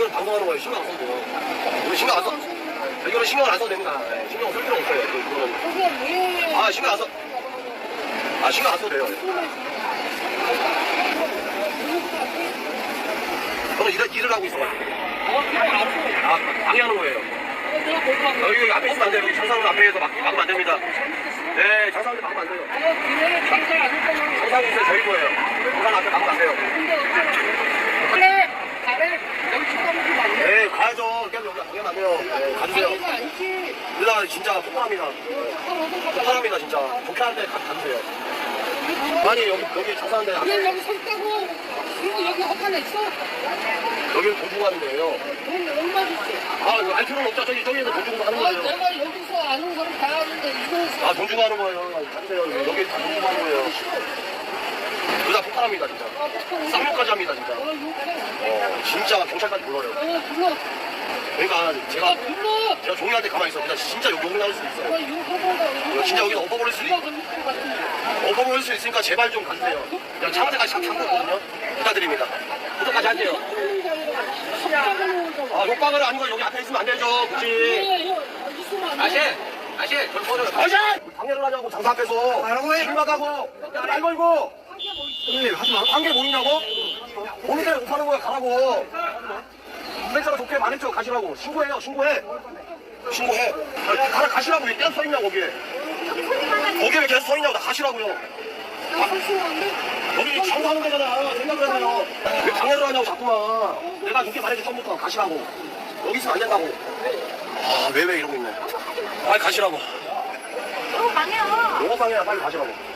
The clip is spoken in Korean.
이건 방송하는 거예요. 신경 안 써도 돼요. 우리 신경 안 써. 이거는 신경 안 써도 됩니다. 네, 신경 쓸 필요 없어요. 그, 이거는. 아, 신경 안 써. 아, 신경 안 써도 돼요. 저는 일을, 일을 하고 있어가지고. 아, 방해하는 거예요. 어, 여기 앞에 있으면 안 돼요. 여기 장사람 앞에서 막, 막으면 안 됩니다. 네, 장사람한테 막으면 안 돼요. 장사람 있어요. 저희 거예요. 장사람 앞에 막으면 안 돼요. 누나 진짜 폭발합니다. 폭발합니다, 진짜. 좋게 하는데 가, 가주세요. 아니, 여기, 여기 앞에, 그냥 여기 서 있다고. 그리고 여기 허가나 있어? 거예요. 돈 얼마 줬지? 아, 이거 알 필요는 없죠. 저기, 저기에서 돈 주고 하는 아, 거예요. 내가 여기서 아는 거를 다 아는데 이거 아, 돈 주고 하는 거예요. 가주세요. 여기 다돈 주고 하는 거예요. 그러다 폭발합니다, 진짜. 쌍욕까지 합니다, 진짜 경찰까지 불러요. 어, 불러. 그러니까 제가, 아, 불러. 제가 종이 할 때 가만히 있어. 그냥 진짜 욕, 욕 나올 수도 있어요. 어, 욕하고 진짜 여기서 엎어버릴 수도 누가 있, 그럴 것 같은데. 엎어버릴 수 있으니까 제발 좀 가주세요. 그냥 차한테까지 참 참거든요. 부탁드립니다. 구독까지 할게요. 아, 욕박을 아니고 여기 앞에 있으면 안 되죠. 굳이. 아시, 아시, 저 꺼져. 아시! 방해를 하냐고 장사 앞에서. 하라고 해. 야, 날 걸고. 형님, 하지 마. 한개 모이냐고? 대로 못하는 거야, 가라고. 브레이크가 좋게 말했죠, 가시라고. 신고해요, 신고해. 신고해. 야, 가라, 가시라고. 왜 계속 서 있냐고, 거기에. 거기에 왜 계속 서 있냐고, 나 가시라고요. 여기 장사하는 데잖아. 생각을 해봐요. 왜 방해를 하냐고, 자꾸만. 내가 좋게 말했지, 처음부터. 가시라고. 여기 있으면 안 된다고. 아, 왜, 왜 이러고 있네. 빨리 가시라고. 너무 강해요. 영업방해야 빨리 가시라고.